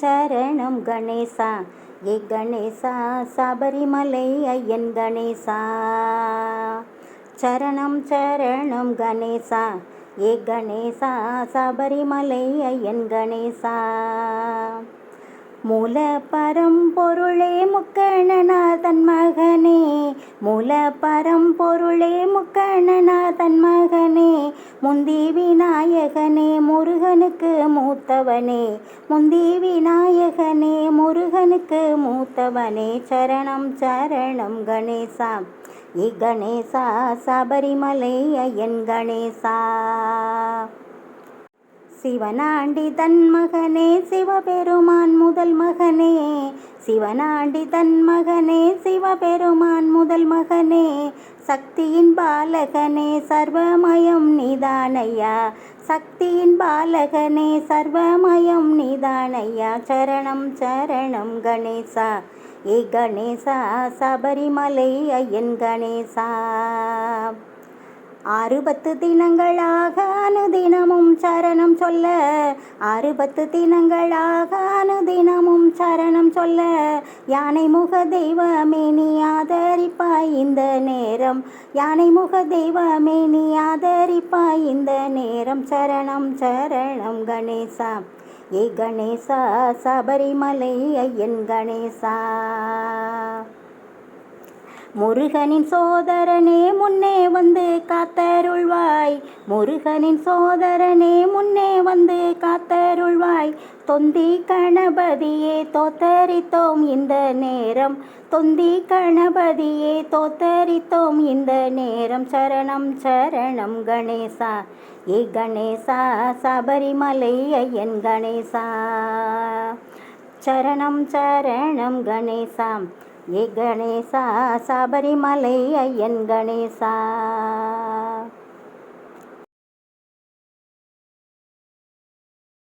சரணம் கணேசா. ஏ கணேசா சபரிமலை ஐயன் கணேசா. சரணம் சரணம் கணேசா. ஏ கணேசா சபரிமலை ஐயன் கணேசா. மூல பரம்பொருளே முக்கணநாதன் மகனே. மூல பரம்பொருளே முக்கணநாதன் மகனே. முந்தி விநாயகனே முருகனுக்கு மூத்தவனே. முந்தி விநாயகனே முருகனுக்கு மூத்தவனே. சரணம் சரணம் கணேசா. இ கணேசா சபரிமலை ஐயன் கணேசா. சிவனாண்டி தன் மகனே சிவபெருமான் முதல் மகனே. சிவனாண்டி தன் மகனே சிவபெருமான் முதல் மகனே. சக்தியின் பாலகனே சர்வமயம் நிதானையா. சக்தியின் பாலகனே சர்வமயம் நிதானையா. சரணம் சரணம் கணேசா. ஏ கணேசா சபரிமலை ஐயன் கணேசா. அறுபத்து தினங்களாக அனுதினமும் சரணம் சொல்ல. அறுபத்து தினங்களாக அனுதினமும் சரணம் சொல்ல. யானை முக தெய்வமே நீ ஆதரிப்பாய் இந்த நேரம். யானை முக தெய்வமே நீ ஆதரிப்பாய் இந்த நேரம். சரணம் சரணம் கணேசா. ஏ கணேசா சபரிமலை ஐயன் கணேசா. முருகனின் சோதரனே முன்னே வந்து காத்தருள்வாய். முருகனின் சோதரனே முன்னே வந்து காத்தருள்வாய். தொந்தி கணபதியே தோத்தரித்தோம் இந்த நேரம். தொந்தி கணபதியே தோத்தரித்தோம் இந்த நேரம். சரணம் சரணம் கணேசா. ஏ கணேசா சபரிமலை ஐயன் கணேசா. சரணம் சரணம் கணேசாம் ஏ கணேசா சபரிமலை ஐயன் கணேசா.